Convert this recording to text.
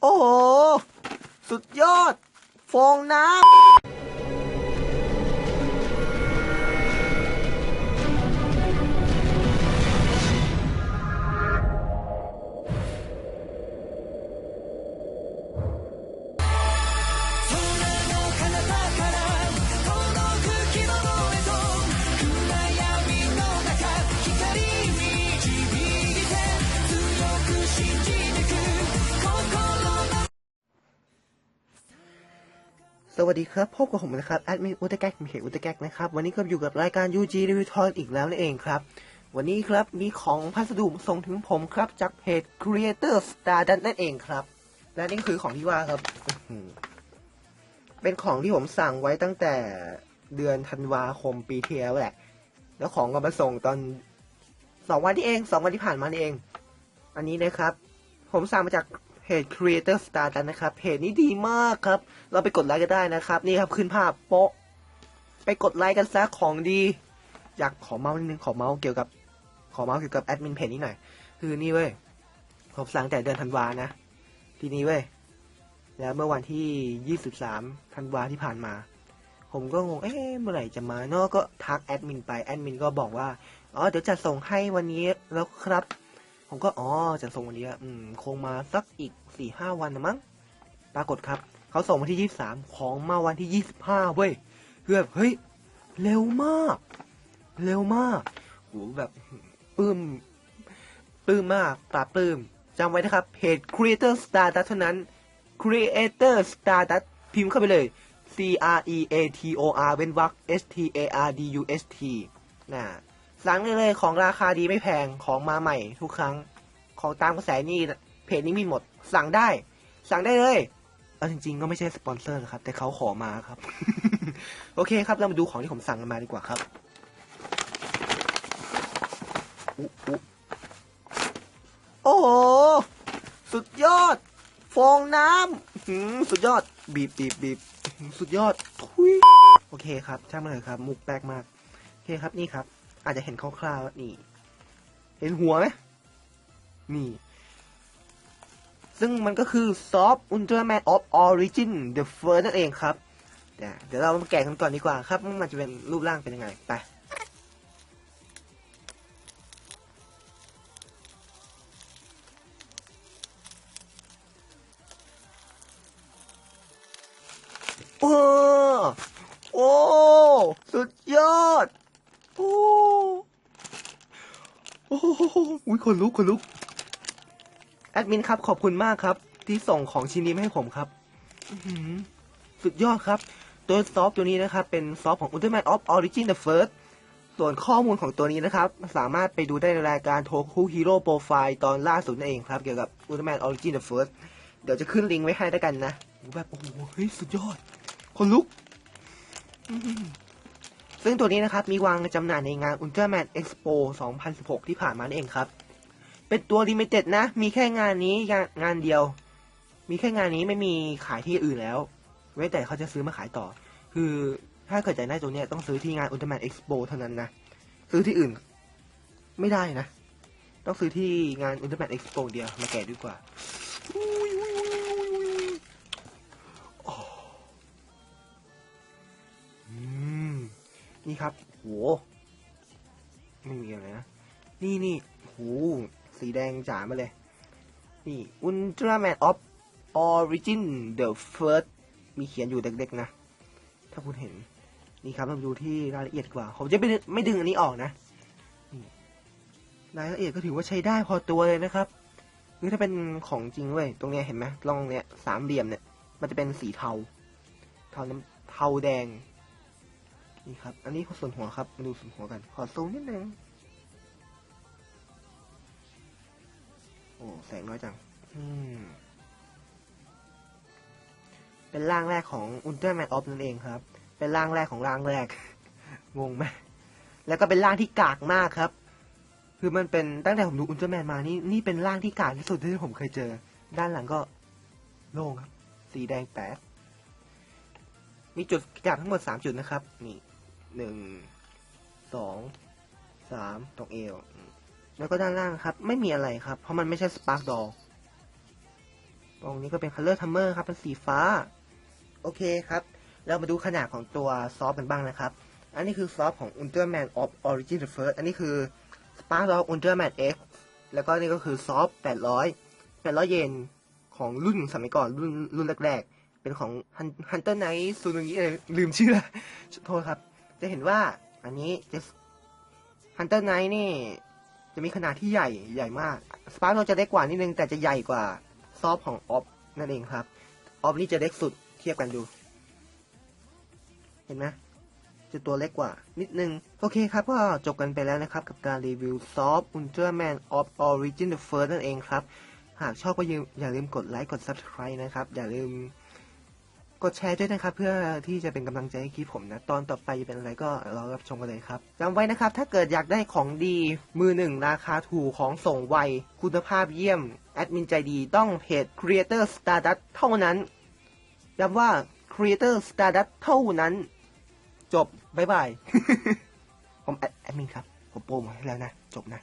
โอ้โห สุดยอด ฟองน้ำ สวัสดีครับพบกับผมนะครับแอดมินอุตแกกเพจอุตแกกนะครับวันนี้ก็อยู่กับรายการ UG Review t o y อีกแล้วนั่นเองครับ วันนี้ครับมีของพัสดุส่งถึงผมครับจากเพจ Creator Star ดันนั่นเองครับ และนี่คือของที่ว่าครับ เป็นของที่ผมสั่งไว้ตั้งแต่เดือนธันวาคมปีที่แล้วแหละ แล้วของก็มาส่งตอนสองวันที่เองสองวันที่ผ่านมานี่เอง อันนี้นะครับ ผมสั่งมาจาก จ Creator Star กันนะครับ เพจนี้ดีมากครับ เราไปกดไลค์กันได้นะครับ นี่ครับขึ้นภาพโป๊ะ ไปกดไลค์กันซะของดี อยากขอเมาส์นิดนึงขอเมาส์เกี่ยวกับ ขอเมาส์เกี่ยวกับแอดมินเพจนี้หน่อย คือนี่เว้ย ผมสั่งแต่เดือนธันวานะ ทีนี้เว้ย แล้วเมื่อวันที่ 23ธันวาที่ผ่านมา ผมก็งง เอ๊ะ เมื่อไหร่จะมาเนาะ ก็ทักแอดมินไป แอดมินก็บอกว่า อ๋อ เดี๋ยวจะส่งให้วันนี้แล้วครับ ผมก็อ๋อจะส่งวันนี้อืมคงมาสักอีกสี่ห้าวันนะมั้งปรากฏครับเขาส่งวันที่ยี่สามของมาวันที่ยี่สิบห้าเว้ยคือแบบเฮ้ยเร็วมาก เร็วมากโหแบบปลื้มปลื้มมากปราบปลื้มจำไว้นะครับเพจ Creator Stardust เท่านั้น Creator Stardust พิมพ์เข้าไปเลย C R E A T O R เว้นวรรค S T A R D U S T นะ สั่งได้เลยของราคาดีไม่แพงของมาใหม่ทุกครั้ง ของตามกระแสนี่เพจนี้มีหมด สั่งได้ สั่งได้เลยเอาจริงๆก็ไม่ใช่สปอนเซอร์นะครับ แต่เขาขอมาครับ โอเคครับ เรามาดูของที่ผมสั่งกันมาดีกว่าครับโอ้โห สุดยอด ฟองน้ำหืมสุดยอด บีบบีบบีบสุดยอดทุยโอเคครับช่างมันเลยครับ มุกแปลกมาก โอเคครับนี่ครับ อาจจะเห็นคร่าวๆนี่ เห็นหัวไหมนี่ ซึ่งมันก็คือ Soft Ultraman of Origin The First นั่นเองครับ เดี๋ยวเดี๋ยวเรามาแกะกันก่อนดีกว่าครับว่ามันจะเป็นรูปร่างเป็นยังไง ไปโอ้ โอ้ สุดยอด โอ้โอ้โหอุ้ยขนลุกขนลุก แอดมินครับขอบคุณมากครับ ที่ส่งของชิ้นนี้มาให้ผมครับสุดยอดครับตัวซอฟต์ตัวนี้นะครับ เป็นซอฟต์ของ Ultraman of Origin the First ส่วนข้อมูลของตัวนี้นะครับ สามารถไปดูได้ในรายการ Toku Hero Profile ตอนล่าสุดนั่นเองครับ เกี่ยวกับ Ultraman Origin the First เดี๋ยวจะขึ้นลิงก์ไว้ให้ด้วยกันนะแบบโอ้โหเฮ้ยสุดยอด คนลุก ซึ่งตัวนี้นะครับมีวางจำหน่ายในงาน Ultraman Expo 2016 ที่ผ่านมานั่นเองครับ เป็นตัวลิมิเต็ดนะ มีแค่งานนี้งานงานเดียว มีแค่งานนี้ไม่มีขายที่อื่นแล้วเว้แต่เขาจะซื้อมาขายต่อ คือถ้าเกิดใจได้ตัวเนี้ยต้องซื้อที่งาน Ultraman Expo เท่านั้นนะ ซื้อที่อื่น ไม่ได้นะ ต้องซื้อที่งาน Ultraman Expo เดียวมาแกะดีกว่า นี่ครับโหไม่มีอะไรนะ นี่นี่โหสีแดงจ๋ามาเลย นี่ Ultraman of Origin the First มีเขียนอยู่เด็กๆนะ ถ้าคุณเห็น นี่ครับเราดูที่รายละเอียดกว่า ผมจะไม่ไม่ดึงอันนี้ออกนะนี่รายละเอียดก็ถือว่าใช้ได้พอตัวเลยนะครับนี่ถ้าเป็นของจริงเว้ยตรงเนี้ยเห็นไหมลองเนี้ยสามเหลี่ยมเนี่ย มันจะเป็นสีเทา เทาน้ำเทาแดง นี่ครับ อันนี้ส่วนหัวครับ มาดูส่วนหัวกัน ขอซูมนิดนึง โอ้ แสงน้อยจัง อืม เป็นร่างแรกของ Ultraman Off นั่นเองครับ เป็นร่างแรกของร่างแรก งงไหม แล้วก็เป็นร่างที่กากมากครับ คือมันเป็นตั้งแต่ผมดู Ultraman มานี่ นี่เป็นร่างที่กากที่สุดที่ผมเคยเจอ ด้านหลังก็โล่งครับ สีแดงแป๊ดมีจุดกากทั้งหมดสามจุดนะครับ นี่ หนึ่งสองสามตรงเอว แล้วก็ด้านล่างครับ ไม่มีอะไรครับ เพราะมันไม่ใช่ Spark Doll ตรงนี้ก็เป็น Color Timer ครับ เป็นสีฟ้า โอเคครับ เรามาดูขนาดของตัวซอฟกันบ้างนะครับ อันนี้คือซอฟของ Ultraman of Origin the First อันนี้คือ Spark Doll Ultraman X แล้วก็นี่ก็คือซอฟ800 800 เยนของรุ่นสมัยก่อนรุ่นรุ่นแรกๆ เป็นของ Hunter Knight ซูนุงิเอ่อลืมชื่อโทษครับ จะเห็นว่าอันนี้จะ Hunter Knight นี่ จะมีขนาดที่ใหญ่ใหญ่มาก Spark Doll จะเล็กกว่านิดนึง แต่จะใหญ่กว่าซอฟของออฟนั่นเองครับออฟนี่จะเล็กสุดเทียบกันดู เห็นไหมจะตัวเล็กกว่า นิดนึง โอเคครับ ก็จบกันไปแล้วนะครับ กับการรีวิวซอฟอุลต์ Ultraman of Origin the First นั่นเองครับ หากชอบก็อย่าอย่าลืมกดไลค์กด Subscribe นะครับ อย่าลืม กดแชร์ด้วยนะครับ เพื่อที่จะเป็นกำลังใจให้คลิปผมนะ ตอนต่อไปจะเป็นอะไรก็รอรับชมกันเลยครับจำไว้นะครับ ถ้าเกิดอยากได้ของดีมือหนึ่งราคาถูกของส่งไว คุณภาพเยี่ยม แอดมินใจดีต้องเพจ Creator Stardust เท่านั้นย้ำว่า Creator Stardust เท่านั้น จบ บ๊ายบาย ผมแอดมินครับ ผมโปรโมทให้แล้วนะ จบนะ